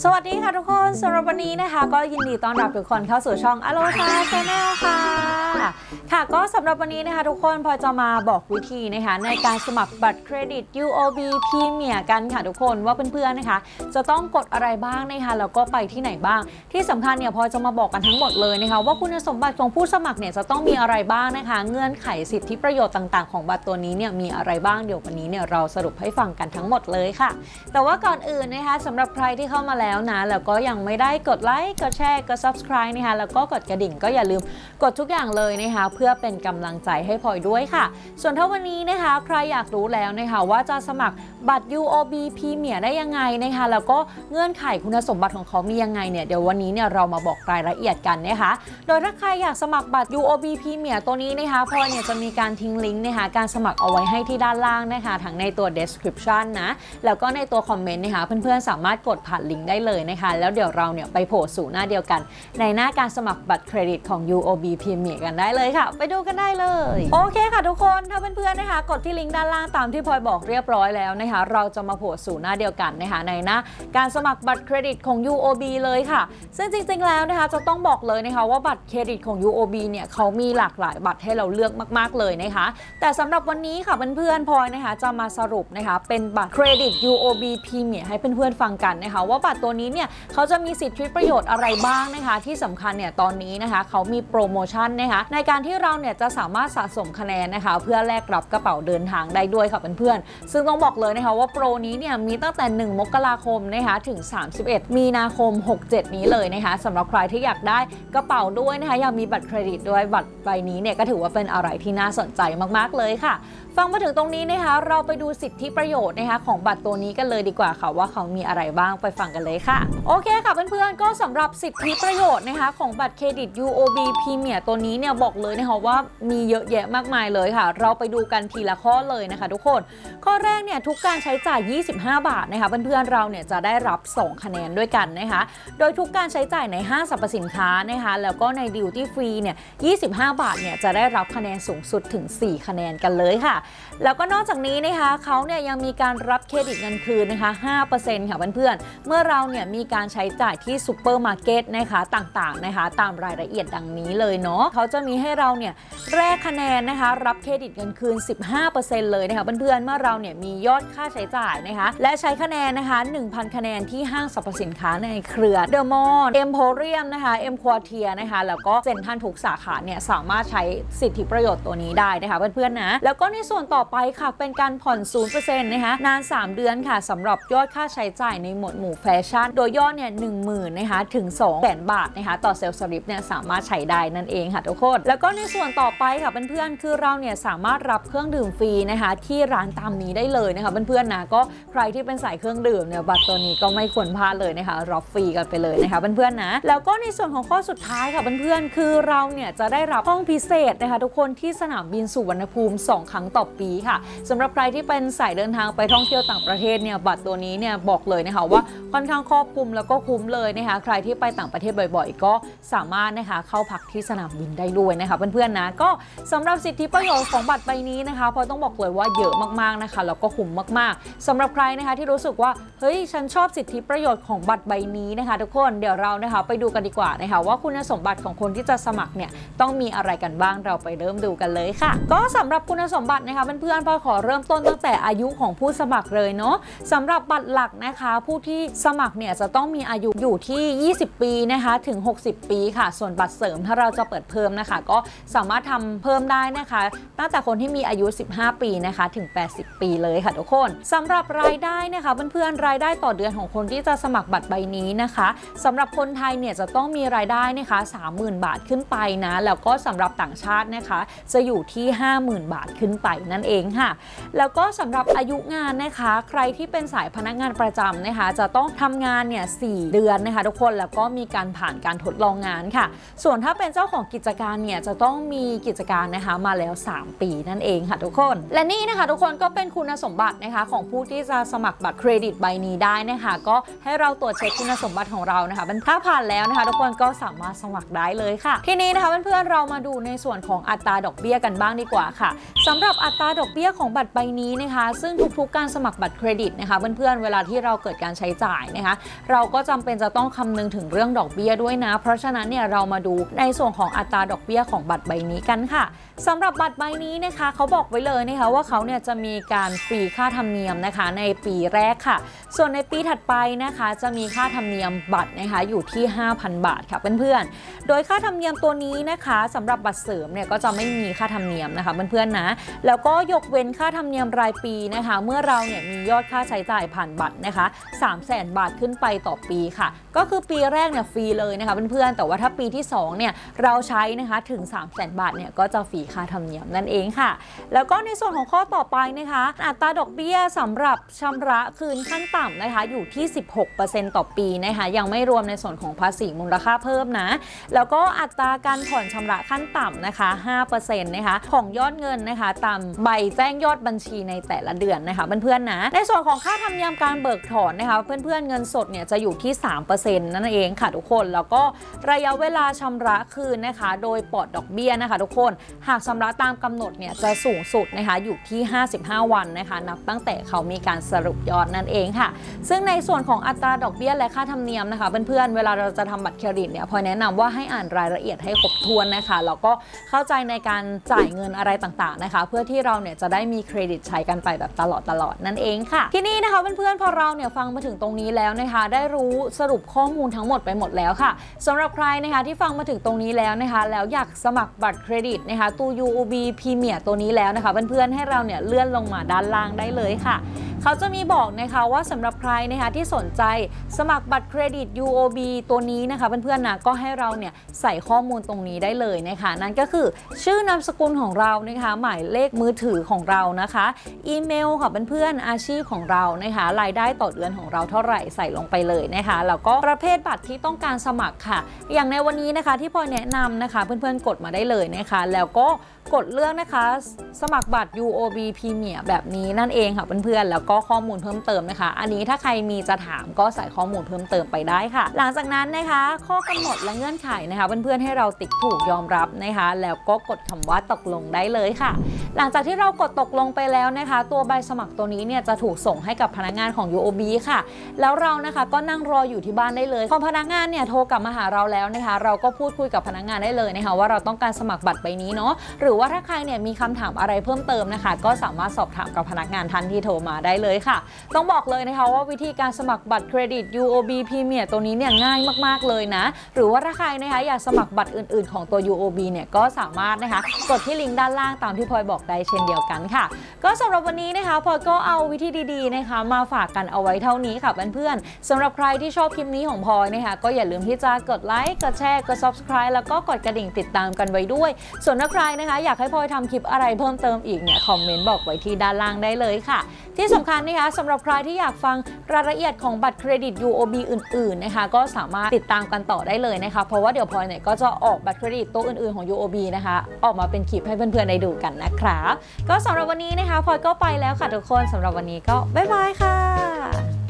สวัสดีค่ะทุกคนสำหรับวันนี้นะคะ ก็ยินดีต้อนรับทุกคนเข้าสู่ช่อง a l o h a Channel ค่ะ ค่ะก็สำหรับวันนี้นะคะทุกคนพลอจะมาบอกวิธีนะคะในการสมัครบัตรเครดิต UOB Premier กันค่ะทุกคนว่าเพื่อนๆนะคะ จะต้องกดอะไรบ้างนะคะแล้วก็ไปที่ไหนบ้าง ที่สำคัญเนี่ยพลอจะมาบอกกันทั้งหมดเลยนะคะว่าคุณสมบัติของผู้สมัครเนี่ยจะต้องมีอะไรบ้างนะคะ เงื่อนไขสิทธิประโยชน์ต่างๆ ของบัตรตัวนี้เนี่ยมีอะไรบ้างเดี๋ยววันนี้เนี่ยเราสรุปให้ฟังกันทั้งหมดเลยค่ะ แต่ว่าก่อนอื่นนะคะสำหรับใครที่เข้ามาแล้วนะแล้วก็ยังไม่ได้กดไลค์กดแชร์กด subscribe นะคะแล้วก็กดกระดิ่งก็อย่าลืมกดทุกอย่างเลยนะคะเพื่อเป็นกำลังใจให้พลอยด้วยค่ะ ส่วนถ้าวันนี้นะคะใครอยากรู้แล้วนะคะว่าจะสมัครบัตร UOB Premier ได้ยังไงนะคะแล้วก็เงื่อนไขคุณสมบัติของเขามียังไงเนี่ยเดี๋ยววันนี้เนี่ยเรามาบอกรายละเอียดกันนะคะ โดยถ้าใครอยากสมัครบัตร UOB Premier ตัวนี้นะคะพลอยเนี่ยจะมีการทิ้งลิงก์นะคะการสมัครเอาไว้ให้ที่ด้านล่างนะคะทั้งในตัว description นะแล้วก็ในตัวคอมเมนต์นะคะเพื่อนๆสามารถกดผ่านลิงก์ได้เลยนะคะ แล้วเดี๋ยวเราเนี่ยไปโผล่สู่หน้าเดียวกัน ในหน้าการสมัครบัตรเครดิตของ UOB Premier กันได้เลยค่ะ ไปดูกันได้เลย โอเคค่ะทุกคนถ้าเพื่อนๆนะคะ กดที่ลิงก์ด้านล่างตามที่พลอยบอกเรียบร้อยแล้วนะคะ เราจะมาโผล่สู่หน้าเดียวกันนะคะในหน้าการสมัครบัตรเครดิตของ UOB เลยค่ะ ซึ่งจริงๆแล้วนะคะจะต้องบอกเลยนะคะว่าบัตรเครดิตของ UOB เนี่ยเขามีหลากหลายบัตรให้เราเลือกมากๆเลยนะคะ แต่สำหรับวันนี้ค่ะเพื่อนๆพลอยนะคะจะมาสรุปนะคะเป็นบัตรเครดิต UOB Premier ให้เพื่อนๆฟังกันนะคะว่าบัตรตัวนี้เนี่ยเขาจะมีสิทธิประโยชน์อะไรบ้างนะคะ ที่สำคัญเนี่ยตอนนี้นะคะเขามีโปรโมชั่นนะคะในการที่เราเนี่ยจะสามารถสะสมคะแนนนะคะ เพื่อแลกรับกระเป๋าเดินทางได้ด้วยค่ะเพื่อนๆซึ่งต้องบอกเลยนะคะว่าโปรนี้เนี่ยมีตั้งแต่ 1 มกราคมนะคะถึง 31 มีนาคม 67 นี้เลยนะคะสำหรับใครที่อยากได้กระเป๋าด้วยนะคะอยากมีบัตรเครดิตด้วยบัตรใบนี้เนี่ยก็ถือว่าเป็นอะไรที่น่าสนใจมากๆเลยค่ะฟังมาถึงตรงนี้นะคะเราไปดูสิทธิประโยชน์นะคะของบัตรตัวนี้กันเลยดีกว่าค่ะว่าเขามีอะไรบ้างไปฟังกันเลยค่ะ โอเคค่ะเพื่อนๆก็สำหรับสิทธิประโยชน์นะคะของบัตรเครดิต UOB Premier ตัวนี้เนี่ยบอกเลยนะคะว่ามีเยอะแยะมากมายเลยค่ะ เราไปดูกันทีละข้อเลยนะคะ ทุกคน ข้อแรกเนี่ยทุกการใช้จ่าย 25 บาทนะคะเพื่อนๆเราเนี่ยจะได้รับ 2 คะแนนด้วยกันนะคะ โดยทุกการใช้จ่ายในห้างสรรพสินค้านะคะแล้วก็ในดิวตี้ฟรีเนี่ย25 บาทเนี่ยจะได้รับคะแนนสูงสุดถึง 4 คะแนนกันเลยค่ะแล้วก็นอกจากนี้นะคะเขาเนี่ยยังมีการรับเครดิตเงินคืนนะคะ 5%ค่ะเพื่อนๆ เมื่อเราเนี่ยมีการใช้จ่ายที่ซูเปอร์มาร์เก็ตนะคะต่างๆนะคะ ตามรายละเอียดดังนี้เลยเนาะเขาจะมีให้เราเนี่ยแลกคะแนนนะคะ รับเครดิตเงินคืน 15%เลยนะคะเพื่อนๆ เมื่อเราเนี่ยมียอดค่าใช้จ่ายนะคะ และใช้คะแนนนะคะ 1,000 คะแนนที่ห้างสรรพสินค้าในเครือเดอะมอลล์เอ็มโพเรียมนะคะเอ็มควอเทียนะคะ แล้วก็เซ็นทรัลทุกสาขาเนี่ยสามารถใช้สิทธิประโยชน์ตัวนี้ได้นะคะเพื่อนๆนะแล้วก็ในส่วนต่อไปค่ะเป็นการผ่อน 0%นะคะนาน 3 เดือนค่ะสำหรับยอดค่าใช้จ่ายในหมวดหมู่แฟชั่น โดยยอดเนี่ย10,000นนะคะถึง2แสนบาทนะคะต่อเซลล์สลิปเนี่ยสามารถใช้ได้นั่นเองค่ะทุกคน แล้วก็ในส่วนต่อไปค่ะเพื่อนๆคือเราเนี่ยสามารถรับเครื่องดื่มฟรีนะคะที่ร้านตามนี้ได้เลยนะคะเพื่อนๆนะก็ใครที่เป็นสายเครื่องดื่มเนี่ยบัตรตัวนี้ก็ไม่ควรพลาดเลยนะคะรับฟรีกันไปเลยนะคะเพื่อนๆนะแล้วก็ในส่วนของข้อสุดท้ายค่ะเพื่อนๆคือเราเนี่ยจะได้รับห้องพิเศษนะคะทุกคนที่สนามบินสุวรรณภูมิ 2 ครั้งต่อปีค่ะสำหรับใครที่เป็นสายเดินทางไปท่องเที่ยวต่างประเทศเนี่ยบัตรตัวนี้เนี่ยบอกเลยนะคะว่าค่อนข้างครอบคลุมแล้วก็คุ้มเลยนะคะใครที่ไปต่างประเทศบ่อยๆ ก็สามารถนะคะเข้าพักที่สนามบินได้ด้วยนะคะเพื่อนๆนะก็สำหรับสิทธิประโยชน์ของบัตรใบนี้นะคะพอต้องบอกเลยว่าเยอะมากๆนะคะแล้วก็คุ้มมากๆสำหรับใครนะคะที่รู้สึกว่าเฮ้ยฉันชอบสิทธิประโยชน์ของบัตรใบนี้นะคะทุกคนเดี๋ยวเรานะคะไปดูกันดีกว่านะคะว่าคุณสมบัติของคนที่จะสมัครเนี่ยต้องมีอะไรกันบ้างเราไปเริ่มดูกันเลยค่ะ ก็สำหรับคุณสมบัตินะคะเพื่อนๆพอขอเริ่มต้นตั้งแต่อายุของผู้สมัครเลยเนาะสำหรับบัตรหลักนะคะ ผู้ที่สมัครเนี่ยจะต้องมีอายุอยู่ที่ 20 ปีนะคะถึง 60 ปีค่ะ ส่วนบัตรเสริมถ้าเราจะเปิดเพิ่มนะคะ ก็สามารถทำเพิ่มได้นะคะ ตั้งแต่คนที่มีอายุ 15 ปีนะคะถึง 80 ปีเลยค่ะทุกคนสำหรับรายได้นะคะเพื่อนๆรายได้ต่อเดือนของคนที่จะสมัครบัตรใบนี้นะคะสำหรับคนไทยเนี่ยจะต้องมีรายได้นะคะ 30,000 บาทขึ้นไปนะแล้วก็สำหรับต่างชาตินะคะ จะอยู่ที่ 50,000 บาทขึ้นไปนั่นเองค่ะ แล้วก็สำหรับอายุงานนะคะ ใครที่เป็นสายพนักงานประจำนะคะ จะต้องทำงานเนี่ยสเดือนนะคะทุกคนแล้วก็มีการผ่านการทดลองงานค่ะ ส่วนถ้าเป็นเจ้าของกิจการเนี่ยจะต้องมีกิจการนะคะมาแล้ว 3 ปีนั่นเองค่ะทุกคน และนี่นะคะทุกคนก็เป็นคุณสมบัตินะคะของผู้ที่จะสมัครบัตรเครดิตใบนี้ได้นะคะก็ให้เราตรวจเช็คคุณสมบัติของเรานะคะถ้าผ่านแล้วนะคะ ทุกคนก็สามารถสมัครได้เลยค่ะ ทีนี้นะคะเพื่อนๆเรามาดูในส่วนของอัตราดอกเบี้ยกันบ้างดีกว่าค่ะสำหรับอัตราดอกเบี้ยของบัตรใบนี้นะคะ ซึ่งทุกๆการสมัครบัตรเครดิตนะคะเพื่อนๆเวลาที่เราเกิดการใช้จ่ายนะคะ เราก็จำเป็นจะต้องคำนึงถึงเรื่องดอกเบี้ยด้วยนะ เพราะฉะนั้นเนี่ยเรามาดูในส่วนของอัตราดอกเบี้ยของบัตรใบนี้กันค่ะสำหรับบัตรใบนี้นะคะเขาบอกไว้เลยนะคะว่าเขาเนี่ยจะมีการฟรีค่าธรรมเนียมนะคะในปีแรกค่ะ ส่วนในปีถัดไปนะคะจะมีค่าธรรมเนียมบัตรนะคะอยู่ที่ 5,000 บาทค่ะเพื่อนๆ โดยค่าธรรมเนียมตัวนี้นะคะสำหรับบัตรเสริมเนี่ยก็จะไม่มีค่าธรรมเนียมนะคะเพื่อนๆนะแล้วก็ยกเว้นค่าธรรมเนียมรายปีนะคะ เมื่อเราเนี่ยมียอดค่าใช้จ่ายผ่านบัตรนะคะ3 0 0 0 0 0บาทขึ้นไปต่อปีค่ะ ก็คือปีแรกเนี่ยฟรีเลยนะคะเพื่อนๆแต่ว่าถ้าปีที่2เนี่ยเราใช้นะคะถึง 3 0 0 0 0 0บาทเนี่ยก็จะฟรีค่าธรรมเนียมนั่นเองค่ะ แล้วก็ในส่วนของข้อต่อไปนะคะ อัตราดอกเบี้ยสำหรับชำระคืนขั้นต่ำนะคะอยู่ที่ 16%ต่อปีนะคะยังไม่รวมในส่วนของภาษีมูลค่าเพิ่มนะ แล้วก็อัตราการผ่อนชำระขั้นต่ำนะคะ5%นะคะของยอดเงินนะคะตามใบแจ้งยอดบัญชีในแต่ละเดือนนะคะเพื่อนๆนะ ในส่วนของค่าธรรมเนียมการเบิกถอนนะคะเพื่อนๆเงินสดเนี่ยจะอยู่ที่ 3%นั่นเองค่ะทุกคน แล้วก็ระยะเวลาชำระคืนนะคะ โดยปลอดดอกเบี้ยนะคะ ทุกคน หากชำระตามกำหนดเนี่ยจะสูงสุดนะคะอยู่ที่ 55 วันนะคะ นับตั้งแต่เขามีการสรุปยอดนั่นเองค่ะซึ่งในส่วนของอัตราดอกเบี้ยและค่าธรรมเนียมนะคะเพื่อนๆเวลาเราจะทำบัตรเครดิตเนี่ยพอแนะนำว่าให้อ่านรายละเอียดให้ครบถ้วนนะคะแล้วก็เข้าใจในการจ่ายเงินอะไรต่างๆนะคะ เพื่อที่เราเนี่ยจะได้มีเครดิตใช้กันไปแบบตลอดตลอดนั่นเองค่ะที่นี้นะคะเพื่อนๆพอเราเนี่ยฟังมาถึงตรงนี้แล้วนะคะ ได้รู้สรุปข้อมูลทั้งหมดไปหมดแล้วค่ะสำหรับใครนะคะที่ฟังมาถึงตรงนี้แล้วนะคะ แล้วอยากสมัครบัตรเครดิตนะคะตู้ UOB Premier ตัวนี้แล้วนะคะเพื่อนๆให้เราเนี่ยเลื่อนลงมาด้านล่างได้เลยค่ะ เขาจะมีบอกนะคะว่าสำหรับใครนะคะที่สนใจสมัครบัตรเครดิต UOB ตัวนี้นะคะเพื่อนๆนะก็ให้เราเนี่ยใส่ข้อมูลตรงนี้ได้เลยนะคะ นั่นก็คือชื่อนามสกุลของเรานะคะหมายเลขมือถือของเรานะคะอีเมลค่ะเพื่อนๆอาชีพของเรานะคะรายได้ต่อเดือนของเราเท่าไหร่ใส่ลงไปเลยนะคะแล้วก็ประเภทบัตรที่ต้องการสมัครค่ะ อย่างในวันนี้นะคะที่พลอยแนะนำนะคะเพื่อนๆกดมาได้เลยนะคะ แล้วก็กดเลือกนะคะ สมัครบัตร UOB Premier แบบนี้นั่นเองค่ะเพื่อนๆ แล้วก็ข้อมูลเพิ่มเติมนะคะ อันนี้ถ้าใครมีจะถามก็ใส่ข้อมูลเพิ่มเติมไปได้ค่ะ หลังจากนั้นนะคะ ข้อกำหนดและเงื่อนไขนะคะเพื่อนๆ ให้เราติ๊กถูกยอมรับนะคะ แล้วก็กดคำว่าตกลงได้เลยค่ะ หลังจากที่เรากดตกลงไปแล้วนะคะ ตัวใบสมัครตัวนี้เนี่ยจะถูกส่งให้กับพนักงานของ UOB ค่ะ แล้วเรานะคะก็นั่งรออยู่ที่บ้านได้เลยพอพนักงานเนี่ยโทรกลับมาหาเราแล้วนะคะ เราก็พูดคุยกับพนักงานได้เลยนะคะ ว่าเราต้องการสมัครบัตรใบนี้เนาะหรือือว่าถ้าใครเนี่ยมีคำถามอะไรเพิ่มเติมนะคะ ก็สามารถสอบถามกับพนักงานทันที่โทรมาได้เลยค่ะ ต้องบอกเลยนะคะว่าวิธีการสมัครบัตรเครดิต UOB Premier ตัวนี้เนี่ยง่ายมากๆเลยนะ หรือว่าถ้าใครนะคะอยากสมัครบัตรอื่น ๆ ของตัว UOB เนี่ยก็สามารถนะคะกดที่ลิงก์ด้านล่างตามที่พลอยบอกได้เช่นเดียวกันค่ะ ก็สำหรับวันนี้นะคะพลอยก็เอาวิธีดีๆนะคะ มาฝากกันเอาไว้เท่านี้ค่ะเพื่อนๆสำหรับใครที่ชอบคลิปนี้ของพลอยนะคะก็อย่าลืมที่จะกดไลค์กดแชร์กด subscribe แล้วก็กดกระดิ่งติดตามกันไว้ด้วย ส่วนถ้าใครนะคะอยากให้พลอยทำคลิปอะไรเพิ่มเติมอีกเนี่ยคอมเมนต์บอกไว้ที่ด้านล่างได้เลยค่ะ ที่สำคัญนะคะสำหรับใครที่อยากฟังรายละเอียดของบัตรเครดิต UOB อื่นๆนะคะก็สามารถติดตามกันต่อได้เลยนะคะ เพราะว่าเดี๋ยวพลอยเนี่ยก็จะออกบัตรเครดิตตัวอื่นๆของ UOB นะคะออกมาเป็นคลิปให้เพื่อนๆได้ดูกันนะครับก็สำหรับวันนี้นะคะพลอยก็ไปแล้วค่ะทุกคนสำหรับวันนี้ก็บ๊ายบายค่ะ